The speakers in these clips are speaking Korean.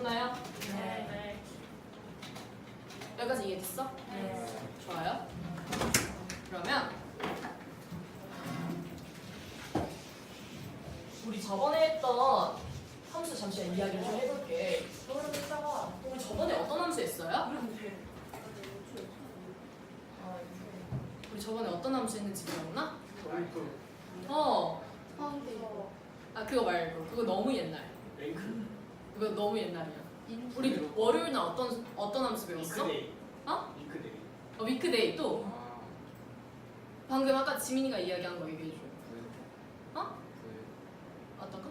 되셨나요? 네. 여기까지 이해됐어? 네. 좋아요. 그러면 우리 저번에 했던 함수 잠시 이야기를 좀 해볼게. 우리 저번에 어떤 함수 했어요? 우리 저번에 어떤 함수 했는지 기억나? 어. 아 그거 말고 그거 너무 옛날. 랭크 그거 너무 옛날이야. 우리 월요일 날 어떤 어떤 함수 배웠어? 잉크데이 어? 잉크데이 어 위크데이 또 아, 방금 아까 지민이가 이야기한 거 얘기해 줘. 브이로그. 어? 어떤.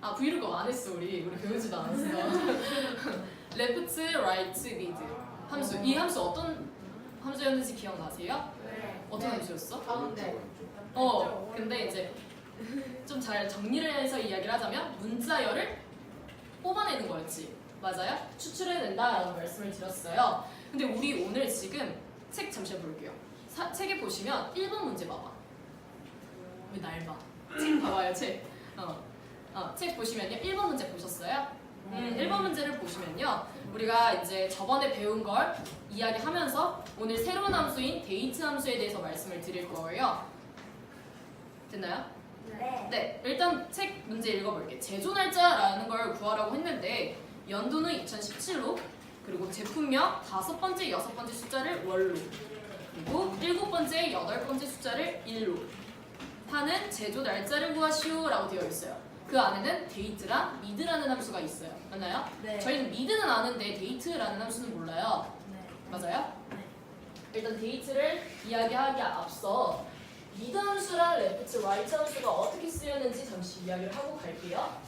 아 브이로그 안 했어 우리 우리 배우지도 않았어. 레프트, 라이트, 미드 함수 이 함수 어떤 함수였는지 기억나세요? 어떤 함수였어? 가운데. 왼쪽. 어 근데 이제 좀 잘 정리를 해서 이야기를 하자면 문자열을 뽑아내는 거였지 맞아요? 추출해낸다라는 말씀을 드렸어요. 근데 우리 오늘 지금 책 잠시만 볼게요. 사- 책에 보시면 1번 문제 봐봐. 왜 날 봐? 책 봐봐요 책. 어. 어, 책 보시면요 1번 문제 보셨어요? 음, 1번 문제를 보시면요. 우리가 이제 저번에 배운 걸 이야기하면서 오늘 새로운 함수인 데이트 함수에 대해서 말씀을 드릴 거예요. 됐나요? 네, 일단 책 문제 읽어볼게. 제조 날짜라는 걸 구하라고 했는데 연도는 2017로 그리고 제품명 다섯 번째, 여섯 번째 숫자를 월로 그리고 일곱 번째, 여덟 번째 숫자를 일로 하는 제조 날짜를 구하시오라고 되어 있어요. 그 안에는 데이트랑 미드라는 함수가 있어요. 맞나요? 네. 저희는 미드는 아는데 데이트라는 함수는 몰라요. 맞아요? 네. 일단 데이트를 이야기하기 앞서 미드 함수랑 레프트, 라이트 함수가 어떻게 쓰였는지 잠시 이야기를 하고 갈게요.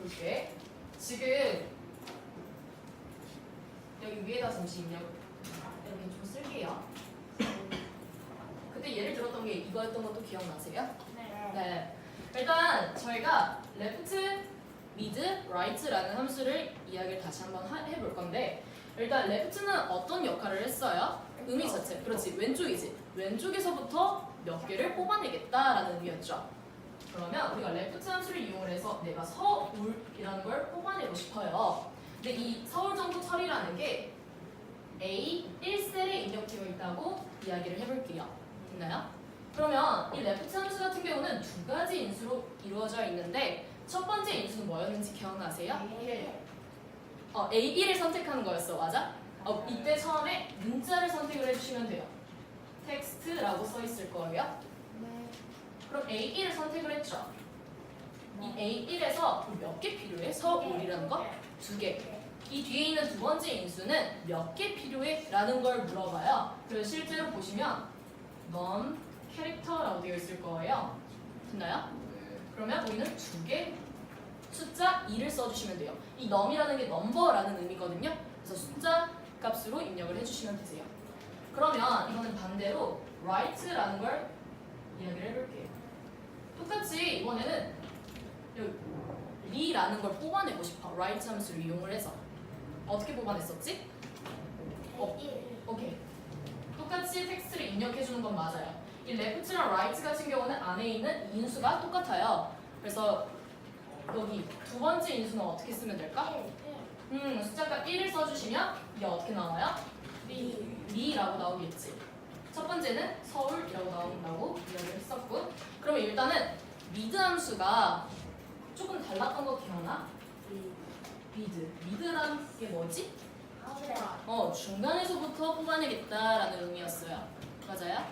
볼게. 지금 여기 위에다 잠시 입력 이렇게 좀 쓸게요. 그때 예를 들었던 게 이거였던 것도 기억나세요? 네. 일단 저희가 레프트, 미드, 라이트라는 함수를 이야기를 다시 한번 하- 해볼 건데 일단 레프트는 어떤 역할을 했어요? 의미 자체. 그렇지. 왼쪽이지. 왼쪽에서부터 몇 개를 뽑아내겠다라는 의미였죠. 그러면 우리가 레프트 함수를 이용을 해서 내가 서울이라는 걸 뽑아내고 싶어요. 근데 이 서울 정도 처리라는 게 A 1셀에 입력되어 있다고 이야기를 해볼게요. 됐나요? 그러면 이 레프트 함수 같은 경우는 두 가지 인수로 이루어져 있는데 첫 번째 인수는 뭐였는지 기억나세요? 어, A1을 선택하는 거였어, 맞아? 어, 이때 처음에 문자를 선택을 해주시면 돼요. 텍스트라고 써 있을 거예요. 그럼 A1을 선택을 했죠. 이 A1에서 몇 개 필요해? 서울이라는 거? 두 개. 이 뒤에 있는 두 번째 인수는 몇 개 필요해? 라는 걸 물어봐요. 그래서 실제로 보시면 넌 캐릭터라고 되어 있을 거예요. 됐나요? 네. 그러면 우리는 두 개 숫자 2를 써주시면 돼요. 이 num이라는 게 넘버라는 의미거든요. 그래서 숫자 값으로 입력을 해주시면 되세요. 그러면 이거는 반대로 right라는 걸 이야기를 해볼게요. 똑같이 이번에는 리라는 걸 뽑아내고 싶어. right 함수를 이용을 해서 어떻게 뽑아냈었지? 어, 오케이. 똑같이 텍스트를 입력해주는 건 맞아요. 이 left랑 right 같은 경우는 안에 있는 인수가 똑같아요. 그래서 여기 두 번째 인수는 어떻게 쓰면 될까? 음, 숫자값 1을 써주시면 이게 어떻게 나와요? 리, 리라고 나오겠지. 첫 번째는 서울이라고 나온다고 이야기를 했었고 그러면 일단은 미드 함수가 조금 달랐던 거 기억나? 미드. 미드라는 게 뭐지? 어, 중간에서부터 뽑아내겠다라는 의미였어요. 맞아요?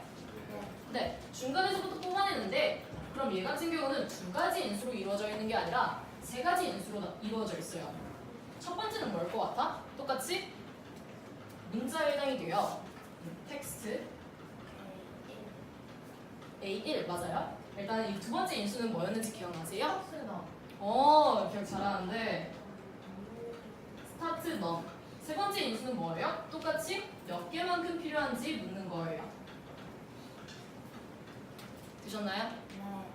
네, 중간에서부터 뽑아내는데 그럼 얘 같은 경우는 두 가지 인수로 이루어져 있는 게 아니라 세 가지 인수로 나- 이루어져 있어요. 첫 번째는 뭘 것 같아? 똑같이 문자에 해당이 돼요. 텍스트 A1 맞아요? 일단 이 두 번째 인수는 뭐였는지 기억나세요? 어, 기억 잘하는데 스타트 넘. 세 번째 인수는 뭐예요? 똑같이 몇 개만큼 필요한지 묻는 거예요. 되셨나요?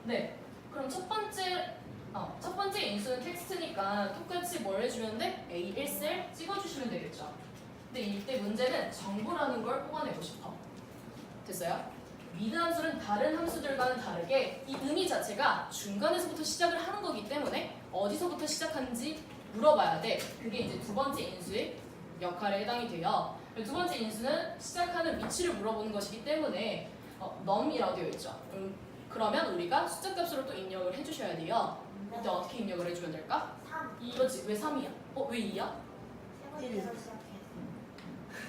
네. 그럼 첫 번째 어, 첫 번째 인수는 텍스트니까 똑같이 뭘 해주면 돼? A1셀 찍어주시면 되겠죠. 근데 이때 문제는 정보라는 걸 뽑아내고 싶어. 됐어요? 미드 함수는 다른 함수들과는 다르게 이 의미 자체가 중간에서부터 시작을 하는 거기 때문에 어디서부터 시작하는지 물어봐야 돼. 그게 이제 두 번째 인수의 역할에 해당이 돼요. 두 번째 인수는 시작하는 위치를 물어보는 것이기 때문에 어, 넘이라고 되어 있죠. 음, 그러면 우리가 숫자 값으로 또 입력을 해주셔야 돼요. 이때 어떻게 입력을 해주면 될까? 3. 그렇지. 왜 3이야? 어, 왜 2야? 세 번째에서 시작해.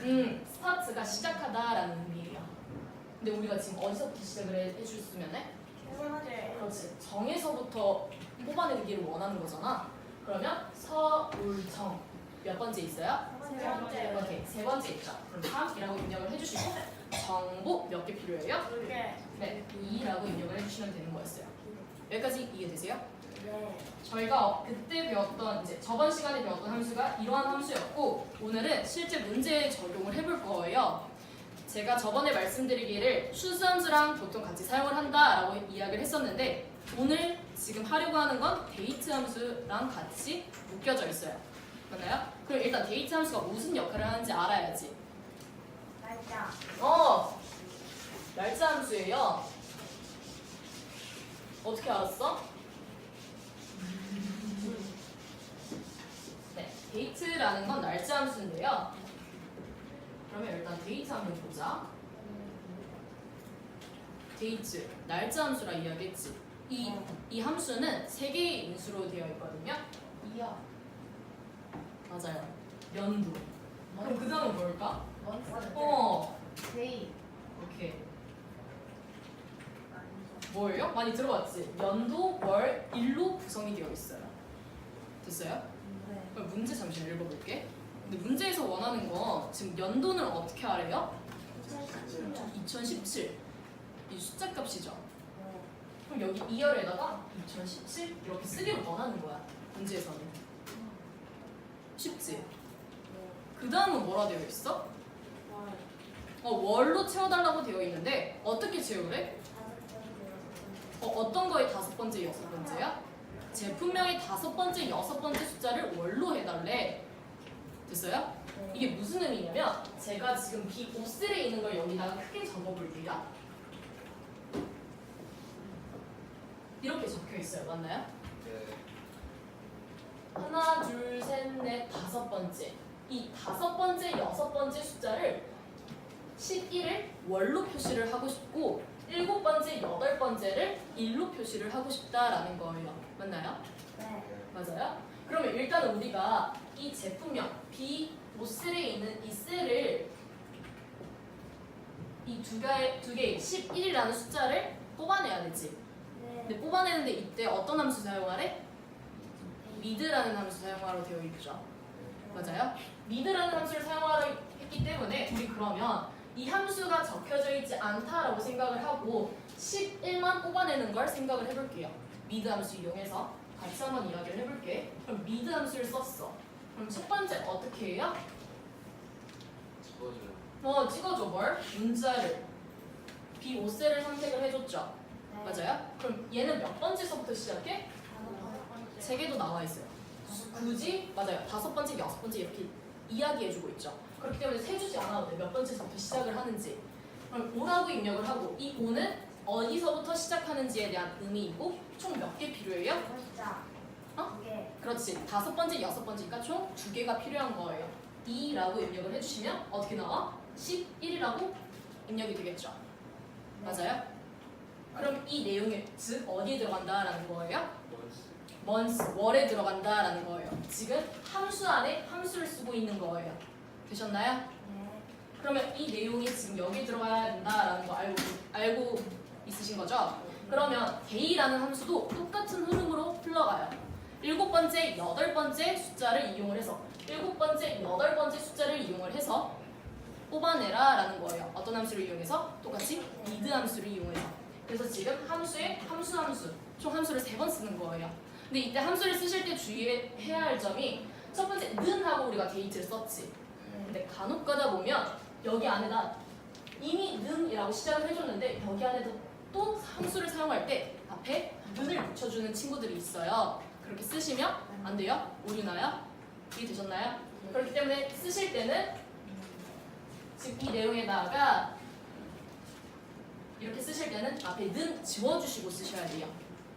음, 스타트가 시작하다라는 의미예요. 근데 우리가 지금 어디서부터 시작을 해, 해줬으면 해? 세 번째. 그렇지. 정에서부터 뽑아내기를 원하는 거잖아. 그러면 서울정 몇 번째 있어요? 세 번째. 오케이. 세 번째 있죠. 그럼 3이라고 입력을 해주시고 정보 몇 개 필요해요? 네, 2라고 입력을 해주시면 되는 거였어요. 여기까지 이해되세요? 네. 저희가 그때 배웠던 이제 저번 시간에 배웠던 함수가 이러한 함수였고 오늘은 실제 문제에 적용을 해볼 거예요. 제가 저번에 말씀드리기를 추수함수랑 보통 같이 사용을 한다라고 이야기를 했었는데 오늘 지금 하려고 하는 건 데이트 함수랑 같이 묶여져 있어요. 맞나요? 그럼 일단 데이트 함수가 무슨 역할을 하는지 알아야지. 날짜. 어, 날짜 함수예요. 어떻게 알았어? 네, 데이트라는 건 날짜 함수인데요. 그러면 일단 데이트 한번 보자. 데이트, 날짜 함수라 이야기했지. 이, 이 함수는 세 개의 인수로 되어 있거든요. 이야. 맞아요. 연도. 그럼 그 다음은 뭘까? 어. 데이. 오케이. 뭐예요? 많이 들어봤지? 연도, 월, 일로 구성이 되어 있어요. 됐어요? 네. 그럼 문제 잠시 읽어볼게. 근데 문제에서 원하는 거 지금 연도는 어떻게 하래요? 2017년. 2017. 이 숫자 값이죠. 그럼 여기 2열에다가 2017 이렇게 쓰기를 원하는 거야. 문제에서는. 쉽지? 그 다음은 뭐라 되어 있어? 어, 월로 채워달라고 되어 있는데 어떻게 채우래? 어, 어떤 거의 다섯 번째, 여섯 번째야? 제품명의 다섯 번째, 여섯 번째 숫자를 월로 해달래. 됐어요? 이게 무슨 의미냐면 제가 지금 비 옵셀에 있는 걸 여기다가 크게 적어볼게요. 이렇게 적혀 있어요. 맞나요? 네. 하나, 둘, 셋, 넷, 다섯 번째. 이 다섯 번째, 여섯 번째 숫자를 11을 월로 표시를 하고 싶고 일곱 번째, 여덟 번째를 일로 표시를 하고 싶다라는 거예요. 맞나요? 네. 맞아요? 그러면 일단은 우리가 이 제품명 B 오셀에 있는 이 셀을 이 두 개의 두 개의 11이라는 숫자를 뽑아내야 되지. 네. 근데 뽑아내는데 이때 어떤 함수 사용하래? 미드라는 함수 사용하러 되어 있죠. 맞아요? 미드라는 함수를 사용하려 했기 때문에 우리 그러면 이 함수가 적혀져 있지 않다라고 생각을 하고 11만 뽑아내는 걸 생각을 해볼게요. 미드 함수 이용해서 같이 한번 이야기를 해볼게. 그럼 미드 함수를 썼어. 그럼 첫 번째 어떻게 해요? 찍어줘요. 어 찍어줘 뭘? 문자를 B 5셀을 선택을 해줬죠. 네. 맞아요? 그럼 얘는 몇 번째서부터 시작해? 번째. 세 개도 나와 있어요. 굳이 맞아요. 다섯 번째, 여섯 번째 이렇게 이야기해주고 있죠. 그렇기 때문에 세주지 않아도 돼. 몇 번째서부터 시작을 하는지. 그럼 5라고 입력을 하고 이 5는 어디서부터 시작하는지에 대한 의미이고 총 몇 개 필요해요? 글자. 어? 두 개. 그렇지. 다섯 번째, 여섯 번째니까 총 두 개가 필요한 거예요. 2라고 입력을 해주시면 어떻게 나와? 11이라고 입력이 되겠죠. 네. 맞아요? 그럼 이 내용이 즉 어디에 들어간다라는 거예요? 원스. months, 월에 들어간다라는 거예요. 지금 함수 안에 함수를 쓰고 있는 거예요. 되셨나요? 네. 그러면 이 내용이 지금 여기 들어가야 된다라는 거 알고 알고 있으신 거죠? 그러면 day라는 함수도 똑같은 흐름으로 흘러가요. 일곱 번째, 여덟 번째 숫자를 이용을 해서 일곱 번째, 여덟 번째 숫자를 이용을 해서 뽑아내라 라는 거예요. 어떤 함수를 이용해서 똑같이 미드 함수를 이용해서. 그래서 지금 함수에 함수 함수 총 함수를 세 번 쓰는 거예요. 근데 이때 함수를 쓰실 때 주의해야 할 점이 첫 번째 는 하고 우리가 데이트를 썼지. 네. 근데 간혹 가다 보면 여기 안에다 이미 는이라고 시작을 해줬는데 여기 안에도 또 함수를 사용할 때 앞에 는을 붙여주는 친구들이 있어요. 그렇게 쓰시면 안 돼요? 오류 나요? 이해되셨나요? 그렇기 때문에 쓰실 때는 지금 이 내용에다가 이렇게 쓰실 때는 앞에 는 지워주시고 쓰셔야 돼요.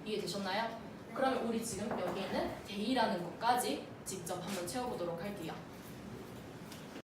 이해되셨나요? 그러면 우리 지금 여기 있는 day라는 것까지 직접 한번 채워보도록 할게요.